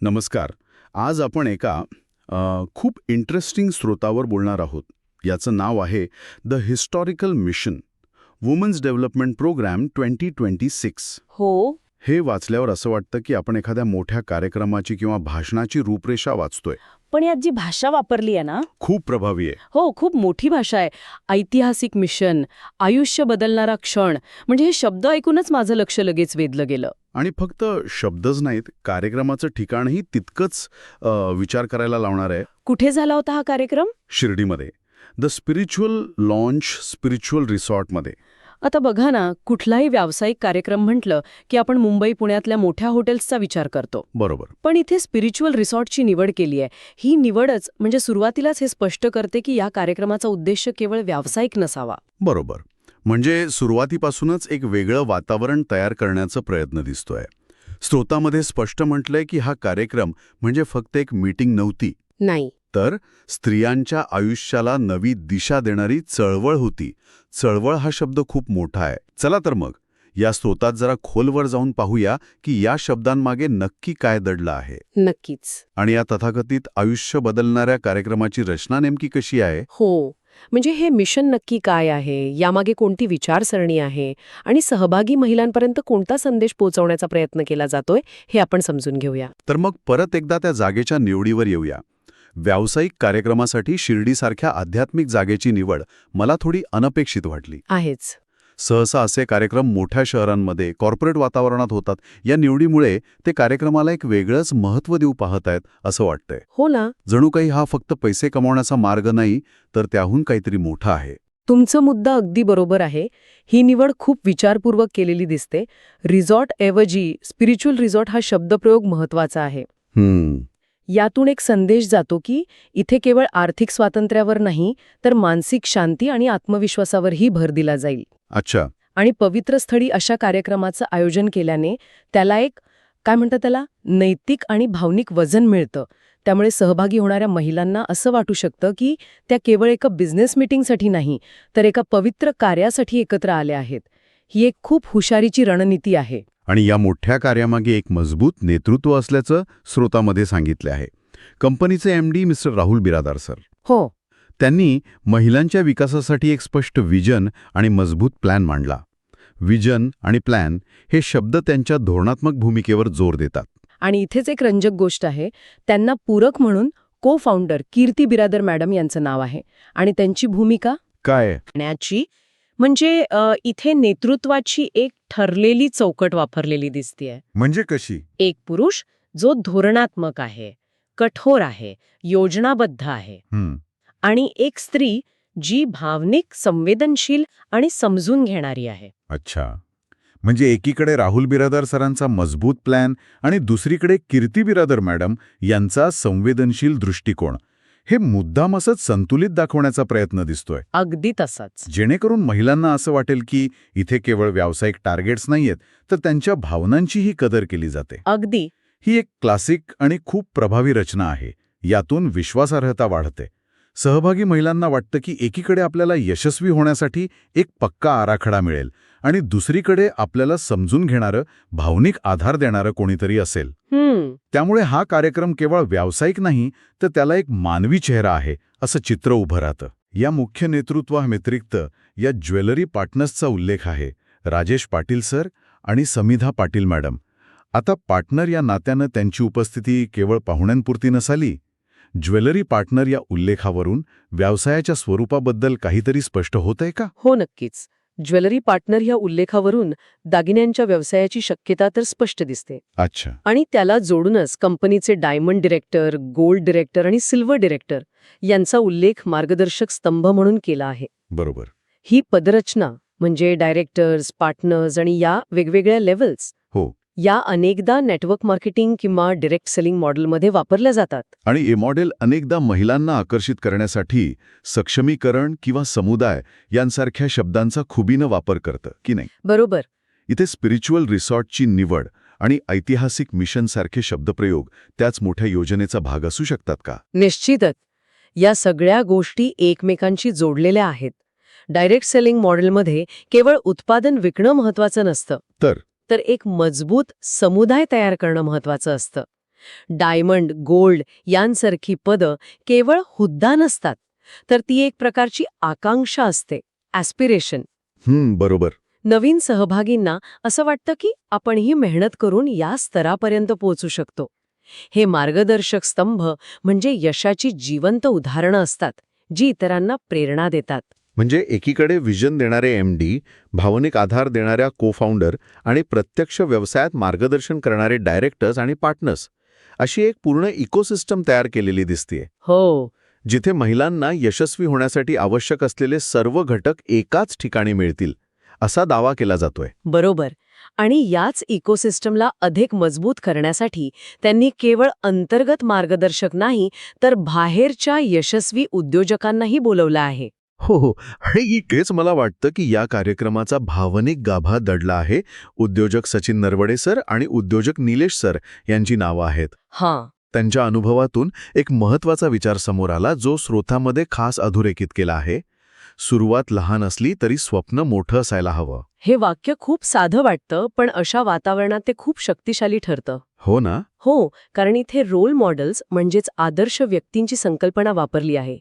नमस्कार. आज आपण एका खूप इंटरेस्टिंग स्रोतावर बोलणार आहोत. याचं नाव आहे the historical mission women's development programme twenty twenty six हो. हे वाचल्यावर असं वाटतं की आपण एखाद्या मोठ्या कार्यक्रमाची किंवा भाषणाची रूपरेषा वाचतोय. पण यात जी भाषा वापरली आहे ना खूप प्रभावी आहे. हो खूप मोठी भाषा आहे. ऐतिहासिक मिशन आयुष्य बदलणारा क्षण म्हणजे हे शब्द ऐकूनच माझं लक्ष लगेच वेधलं गेलं. आणि फक्त शब्दच नाहीत कार्यक्रमाचं ठिकाणही तितकंच विचार करायला लावणार आहे. कुठे झाला होता हा कार्यक्रम? शिर्डीमध्ये. द स्पिरिच्युअल लॉन्च स्पिरिच्युअल रिसॉर्टमध्ये आता बघा ना कुठलाही व्यावसायिक कार्यक्रम म्हटलं की आपण मुंबई पुण्यातल्या मोठ्या हॉटेल्सचा विचार करतो. बरोबर. पण इथे स्पिरिच्युअल रिसॉर्टची निवड केली आहे. ही निवडच म्हणजे सुरुवातीलाच हे स्पष्ट करते की या कार्यक्रमाचा उद्देश केवळ व्यावसायिक नसावा. बरोबर. म्हणजे सुरुवातीपासूनच एक वेगळं वातावरण तयार करण्याचा प्रयत्न दिसतोय. स्रोतामध्ये स्पष्ट म्हटलंय की हा कार्यक्रम म्हणजे फक्त एक मीटिंग नव्हती. नाही. तर स्त्रियांच्या आयुष्याला नवी दिशा देणारी चळवळ होती. चळवळ हा शब्द खूप मोठा आहे. चला तर मग या स्रोतात जरा खोलवर जाऊन पाहूया की या शब्दांमागे नक्की काय दडलं आहे. नक्कीच. आणि या तथाकथित आयुष्य बदलणाऱ्या कार्यक्रमाची रचना नेमकी कशी आहे? हो. म्हणजे हे मिशन नक्की काय आहे? यामागे कोणती विचारसरणी आहे? आणि सहभागी महिलांपर्यंत कोणता संदेश पोहोचवण्याचा प्रयत्न केला जातोय हे आपण समजून घेऊया. तर मग परत एकदा त्या जागेच्या निवडीवर येऊया. व्यावसायिक कार्यक्रमासाठी शिर्डीसारख्या आध्यात्मिक जागेची निवड मला थोडी अनपेक्षित वाटली. आहेच. सहसा असे कार्यक्रम मोठ्या शहरांमध्ये कॉर्पोरेट वातावरणात होतात. या निवडीमुळे ते कार्यक्रमाला एक वेगळंच महत्त्व देऊ पाहत आहेत असं वाटतंय. हो ना. जणू काही हा फक्त पैसे कमावण्याचा मार्ग नाही तर त्याहून काहीतरी मोठा आहे. तुमचं मुद्दा अगदी बरोबर आहे. ही निवड खूप विचारपूर्वक केलेली दिसते. रिसॉर्ट ऐवजी स्पिरिच्युअल रिसॉर्ट हा शब्दप्रयोग महत्त्वाचा आहे. यातून एक संदेश जातो की इथे केवळ आर्थिक स्वातंत्र्यावर नाही तर मानसिक शांती आणि आत्मविश्वासावरही भर दिला जाईल. अच्छा. आणि पवित्र स्थळी अशा कार्यक्रमाचं आयोजन केल्याने त्याला एक काय म्हणतात त्याला नैतिक आणि भावनिक वजन मिळतं. त्यामुळे सहभागी होणाऱ्या महिलांना असं वाटू शकतं की त्या केवळ एका बिझनेस मीटिंगसाठी नाही तर एका पवित्र कार्यासाठी एकत्र आल्या आहेत. ही एक खूप हुशारीची रणनीती आहे. आणि या मोठ्या कार्यामागे एक मजबूत नेतृत्व असल्याचं स्रोतामध्ये सांगितले आहे. कंपनीचे M D mister Rahul Biradar sir. हो. त्यांनी महिलांच्या विकासासाठी एक स्पष्ट विजन आणि मजबूत प्लॅन मांडला. विजन आणि प्लॅन हे शब्द त्यांच्या धोरणात्मक भूमिकेवर जोर देतात. आणि इथेच एक रंजक गोष्ट आहे. त्यांना पूरक म्हणून को फाउंडर कीर्ती बिरादर मॅडम यांचं नाव आहे. आणि त्यांची भूमिका काय? म्हणजे इथे नेतृत्वाची एक ठरलेली चौकट वापरलेली दिसतीये. म्हणजे कशी? एक पुरुष जो धोरणात्मक आहे कठोर आहे योजनाबद्ध आहे. आणि एक स्त्री जी भावनिक संवेदनशील आणि समजून घेणारी आहे. अच्छा. म्हणजे एकीकडे राहुल बिरादर सरांचा मजबूत प्लॅन आणि दुसरीकडे कीर्ती बिरादर मॅडम यांचा संवेदनशील दृष्टिकोन. हे मुद्दाम असंच संतुलित दाखवण्याचा प्रयत्न दिसतोय. अगदी तसाच. जेणेकरून महिलांना असं वाटेल की इथे केवळ व्यावसायिक टार्गेट्स नाहीयेत तर त्यांच्या भावनांचीही कदर केली जाते. अगदी. ही एक क्लासिक आणि खूप प्रभावी रचना आहे. यातून विश्वासार्हता वाढते. सहभागी महिलांना वाटतं की एकीकडे आपल्याला यशस्वी होण्यासाठी एक पक्का आराखडा मिळेल आणि दुसरीकडे आपल्याला समजून घेणारं भावनिक आधार देणारं कोणीतरी असेल. त्यामुळे हा कार्यक्रम केवळ व्यावसायिक नाही तर त्याला एक मानवी चेहरा आहे असं चित्र उभं राहतं. या मुख्य नेतृत्वाव्यतिरिक्त या ज्वेलरी पार्टनर्सचा उल्लेख आहे. राजेश पाटील सर आणि समिधा पाटील मॅडम. आता पार्टनर या नात्यानं त्यांची उपस्थिती केवळ पाहुण्यांपुरती नसाली ज्वेलरी पार्टनर या उल्लेखावरून व्यवसायाच्या स्वरूपाबद्दल काहीतरी स्पष्ट होतंय का? हो नक्कीच. ज्वेलरी पार्टनर या उल्लेखावरून दागिन्यांच्या व्यवसायाची शक्यता तर स्पष्ट दिसते. अच्छा. आणि त्याला जोडूनच कंपनीचे डायमंड डिरेक्टर गोल्ड डिरेक्टर आणि सिल्वर डिरेक्टर यांचा उल्लेख मार्गदर्शक स्तंभ म्हणून केला आहे. बरोबर. ही पदरचना म्हणजे डायरेक्टर्स पार्टनर्स आणि या वेगवेगळ्या लेव्हल्स हो. या अनेकदा नेटवर्क मार्केटिंग किंवा डिरेक्ट सेलिंग मॉडेलमध्ये वापरल्या जातात. आणि हे मॉडेल अनेकदा महिलांना आकर्षित करण्यासाठी सक्षमीकरण किंवा समुदाय यांसारख्या शब्दांचा खुबीनं वापर करतं की नाही? बरोबर. इथे स्पिरिच्युअल रिसॉर्टची निवड आणि ऐतिहासिक मिशनसारखे शब्दप्रयोग त्याच मोठ्या योजनेचा भाग असू शकतात का? निश्चितच. या सगळ्या गोष्टी एकमेकांशी जोडलेल्या आहेत. डायरेक्ट सेलिंग मॉडेलमध्ये केवळ उत्पादन विकणं महत्वाचं नसतं. तर तर एक मजबूत समुदाय तयार करणं महत्वाचं असतं. डायमंड गोल्ड यांसारखी पदं केवळ हुद्दा नसतात तर ती एक प्रकारची आकांक्षा असते ॲस्पिरेशन हं, बरोबर. नवीन सहभागींना असं वाटतं की आपणही मेहनत करून या स्तरापर्यंत पोहोचू शकतो. हे मार्गदर्शक स्तंभ म्हणजे यशाची जिवंत उदाहरणं असतात जी इतरांना प्रेरणा देतात. म्हणजे एकीकडे विजन देणारे एम डी भावनिक आधार देणाऱ्या को फाउंडर आणि प्रत्यक्ष व्यवसायात मार्गदर्शन करणारे डायरेक्टर्स आणि पार्टनर्स अशी एक पूर्ण इकोसिस्टम तयार केलेली दिसतीये. हो. जिथे महिलांना यशस्वी होण्यासाठी आवश्यक असलेले सर्व घटक एकाच ठिकाणी मिळतील असा दावा केला जातोय. बरोबर. आणि याच इकोसिस्टमला अधिक मजबूत करण्यासाठी त्यांनी केवळ अंतर्गत मार्गदर्शक नाही तर बाहेरच्या यशस्वी उद्योजकांनाही बोलवलं आहे. हो हो. आणि तेच मला वाटतं की या कार्यक्रमाचा भावनिक गाभा दडला आहे. उद्योजक सचिन नरवडे सर आणि उद्योजक निलेश सर यांची नावं आहेत. हां. त्यांच्या अनुभवातून एक महत्त्वाचा विचार समोर आला जो स्रोतामध्ये खास अधोरेखित केला आहे. सुरुवात लहान असली तरी स्वप्न मोठं असायला हवं. हे वाक्य खूप साधं वाटतं पण अशा वातावरणात ते खूप शक्तिशाली ठरतं. हो ना? हो कारण इथे रोल मॉडेल्स म्हणजेच आदर्श व्यक्तींची संकल्पना वापरली आहे.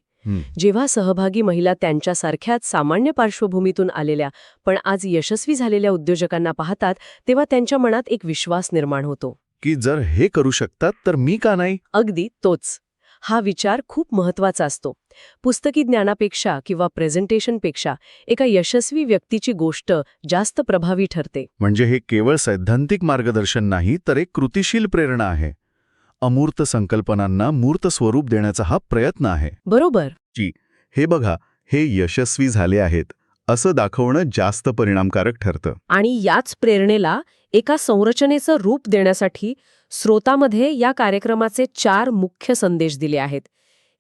जेव्हा सहभागी महिला त्यांच्यासारख्याच सामान्य पार्श्वभूमीतून आलेल्या पण आज यशस्वी झालेल्या उद्योजकांना पाहतात तेव्हा त्यांच्या मनात एक विश्वास निर्माण होतो. की जर हे करू शकतात तर मी का नाही? अगदी तोच. हा विचार खूप महत्त्वाचा असतो. पुस्तकी ज्ञानापेक्षा किंवा प्रेझेंटेशनपेक्षा एका यशस्वी व्यक्तीची गोष्ट जास्त प्रभावी ठरते. म्हणजे हे केवळ सैद्धांतिक मार्गदर्शन नाही तर एक कृतिशील प्रेरणा आहे. अमूर्त संकल्पनांना मूर्त स्वरूप देण्याचा हा प्रयत्न आहे. बरोबर. हे बघा हे यशस्वी झाले आहेत असं दाखवणं जास्त परिणामकारक ठरतं. आणि याच प्रेरणेला एका संरचनेचं रूप देण्यासाठी स्रोतामध्ये या कार्यक्रमाचे चार मुख्य संदेश दिले आहेत.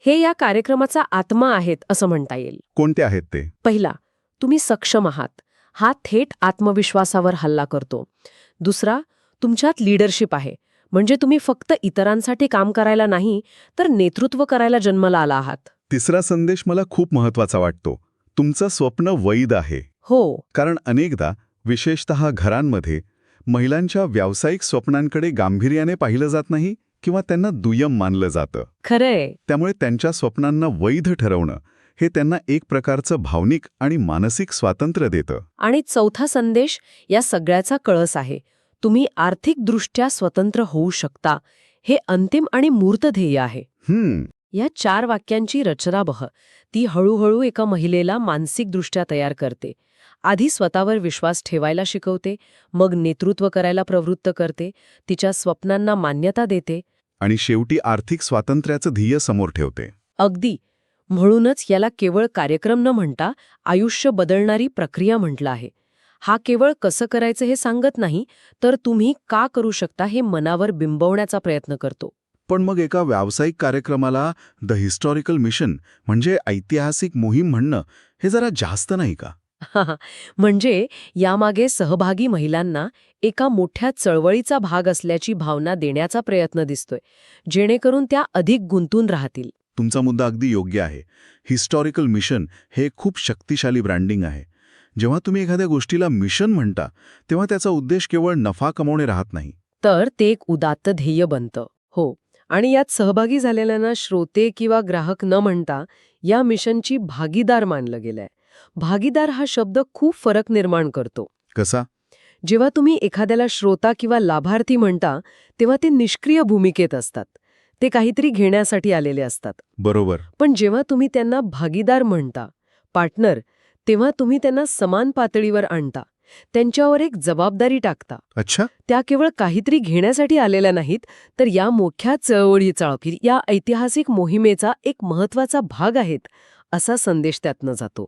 हे या कार्यक्रमाचा आत्मा आहेत असं म्हणता येईल. कोणते आहेत ते? पहिला तुम्ही सक्षम आहात. हा थेट आत्मविश्वासावर हल्ला करतो. दुसरा तुमच्यात लीडरशिप आहे. म्हणजे तुम्ही फक्त इतरांसाठी काम करायला नाही तर नेतृत्व करायला जन्माला आला आहात. तिसरा संदेश मला खूप महत्त्वाचा वाटतो. तुमचं स्वप्न वैध आहे. हो. कारण अनेकदा विशेषत घरांमध्ये महिलांच्या व्यावसायिक स्वप्नांकडे गांभीर्याने पाहिलं जात नाही किंवा त्यांना दुय्यम मानलं जातं. खरंय. त्यामुळे त्यांच्या स्वप्नांना वैध ठरवणं हे त्यांना एक प्रकारचं भावनिक आणि मानसिक स्वातंत्र्य देतं. आणि चौथा संदेश या सगळ्याचा कळस आहे. तुम्ही आर्थिकदृष्ट्या स्वतंत्र होऊ शकता. हे अंतिम आणि मूर्त ध्येय आहे. हम्म. या चार वाक्यांची रचना बह ती हळूहळू एका महिलेला मानसिकदृष्ट्या तयार करते. आधी स्वतःवर विश्वास ठेवायला शिकवते मग नेतृत्व करायला प्रवृत्त करते तिच्या स्वप्नांना मान्यता देते. आणि शेवटी आर्थिक स्वातंत्र्याचं ध्येय समोर ठेवते. अगदी. म्हणूनच याला केवळ कार्यक्रम न म्हणता आयुष्य बदलणारी प्रक्रिया म्हटलं आहे. हा केवळ कसं करायचं हे सांगत नाही तर तुम्ही का करू शकता हे मनावर बिंबवण्याचा प्रयत्न करतो. पण मग एका व्यावसायिक कार्यक्रमाला द हिस्टॉरिकल मिशन म्हणजे ऐतिहासिक मोहीम म्हणणं हे जरा जास्त नाही का? म्हणजे यामागे सहभागी महिलांना एका मोठ्या चळवळीचा भाग असल्याची भावना देण्याचा प्रयत्न दिसतोय जेणेकरून त्या अधिक गुंतून राहतील. तुमचा मुद्दा अगदी योग्य आहे. हिस्टॉरिकल मिशन हे खूप शक्तिशाली ब्रँडिंग आहे. जेव्हा तुम्ही एखाद्या गोष्टीला मिशन म्हणता तेव्हा त्याचा उद्देश केवळ नफा कमवणे राहत नाही. तर ते एक उदात्त ध्येय बनतं. हो. आणि यात सहभागी झालेल्यांना श्रोते किंवा ग्राहक न म्हणता या मिशनची भागीदार मानलं गेलंय. भागीदार हा शब्द खूप फरक निर्माण करतो. कसा? जेव्हा तुम्ही एखाद्याला श्रोता किंवा लाभार्थी म्हणता तेव्हा ते निष्क्रिय भूमिकेत असतात. ते काहीतरी घेण्यासाठी आलेले असतात. बरोबर. पण जेव्हा तुम्ही त्यांना भागीदार म्हणता पार्टनर तेव्हा तुम्ही त्यांना समान पातळीवर आणता. त्यांच्यावर एक जबाबदारी टाकता. अच्छा. त्या केवळ काहीतरी घेण्यासाठी आलेल्या नाहीत तर या मोठ्या चळवळीचा या ऐतिहासिक मोहिमेचा एक महत्त्वाचा भाग आहेत. असा संदेश त्यातनं जातो.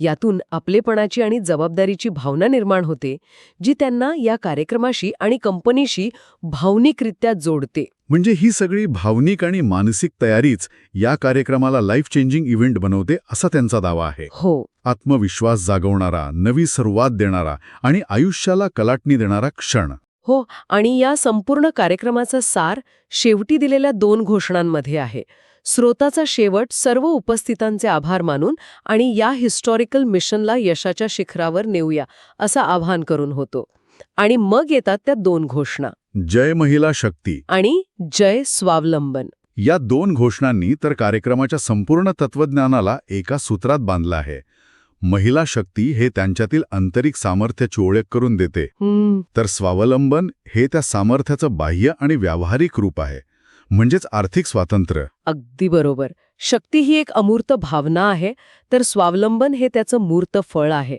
यातून आपलेपणाची आणि जबाबदारीची भावना निर्माण होते जी त्यांना या कार्यक्रमाशी आणि कंपनीशी भावनिकरित्या जोडते. म्हणजे ही सगळी भावनिक आणि मानसिक तयारीच या कार्यक्रमाला लाईफ चेंजिंग इव्हेंट बनवते असा त्यांचा दावा आहे. हो. आत्मविश्वास जागवणारा नवी सुरुवात देणारा आणि आयुष्याला कलाटणी देणारा क्षण. हो आणि या संपूर्ण कार्यक्रमाचा सार शेवटी दिलेल्या दोन घोषणांमध्ये आहे. स्रोताचा शेवट सर्व उपस्थितांचे आभार मानून आणि या हिस्टॉरिकल मिशनला यशाच्या शिखरावर नेऊया असं आवाहन करून होतो. आणि मग येतात त्या दोन घोषणा. जय महिला शक्ती. आणि जय स्वावलंबन. या दोन घोषणांनी तर कार्यक्रमाच्या संपूर्ण तत्वज्ञानाला एका सूत्रात बांधलं आहे. महिला शक्ती हे त्यांच्यातील आंतरिक सामर्थ्याची ओळख करून देते. तर स्वावलंबन हे त्या सामर्थ्याचं बाह्य आणि व्यावहारिक रूप आहे. म्हणजेच आर्थिक स्वातंत्र्य. अगदी बरोबर. शक्ती ही एक अमूर्त भावना आहे तर स्वावलंबन हे त्याचं मूर्त फळ आहे.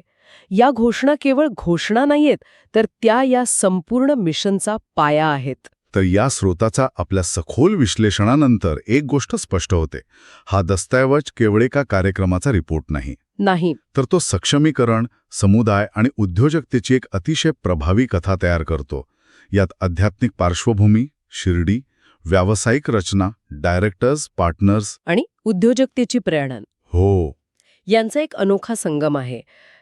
या घोषणा केवळ घोषणा नाहीयेत तर त्या या संपूर्ण मिशनचा पाया आहेत. तर या स्रोताचा आपल्या सखोल विश्लेषणानंतर एक गोष्ट स्पष्ट होते. हा दस्तऐवज केवळ एका कार्यक्रमाचा रिपोर्ट नाही. नाही. तर तो सक्षमीकरण समुदाय आणि उद्योजकतेची एक अतिशय प्रभावी कथा तयार करतो. यात आध्यात्मिक पार्श्वभूमी शिर्डी व्यावसायिक रचना डायरेक्टर्स पार्टनर्स आणि उद्योजकतेची प्रेरणा हो. यांचा एक अनोखा संगम आहे.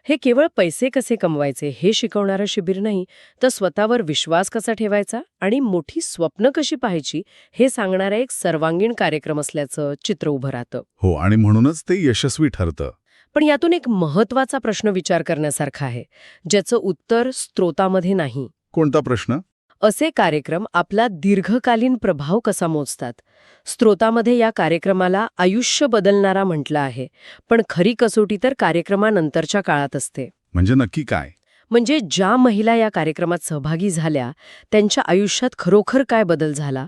हे केवळ पैसे कसे कमवायचे हे शिकवणारं शिबिर नाही तर स्वतःवर विश्वास कसा ठेवायचा आणि मोठी स्वप्न कशी पाहायची हे सांगणारा एक सर्वांगीण कार्यक्रम असल्याचं चित्र उभं राहतं. हो आणि म्हणूनच ते यशस्वी ठरतं. पण यातून एक महत्त्वाचा प्रश्न विचार करण्यासारखा आहे ज्याचं उत्तर स्त्रोतामध्ये नाही. कोणता प्रश्न? असे कार्यक्रम आपला दीर्घकालीन प्रभाव कसा मोजतात? स्त्रोतामध्ये या कार्यक्रमाला आयुष्य बदलणारा म्हटलं आहे पण खरी कसोटी तर कार्यक्रमानंतरच्या काळात असते. म्हणजे नक्की काय? म्हणजे ज्या महिला या कार्यक्रमात सहभागी झाल्या त्यांच्या आयुष्यात खरोखर काय बदल झाला?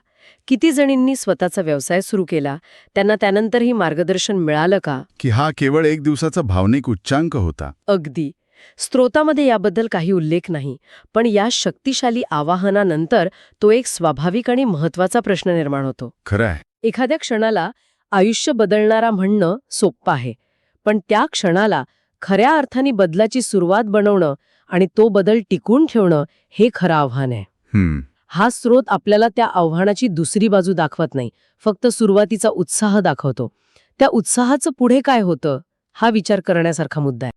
किती जणींनी स्वतःचा व्यवसाय सुरू केला? त्यांना त्यानंतरही मार्गदर्शन मिळालं का? की हा केवळ एक दिवसाचा भावनिक उच्चांक होता. अगदी. स्त्रोतामध्ये याबद्दल काही उल्लेख नाही पण या शक्तिशाली आवाहनानंतर तो एक स्वाभाविक आणि महत्त्वाचा प्रश्न निर्माण होतो. खरं आहे. एखाद्या क्षणाला आयुष्य बदलणारा म्हणणं सोप्पं आहे पण त्या क्षणाला खऱ्या अर्थाने बदलाची सुरुवात बनवणं आणि तो बदल टिकून ठेवणं हे खरं आव्हान आहे. हा स्रोत आपल्याला त्या आव्हानाची दुसरी बाजू दाखवत नाही फक्त सुरुवातीचा उत्साह दाखवतो. त्या उत्साहाचं पुढे काय होतं हा विचार करण्यासारखा मुद्दा आहे.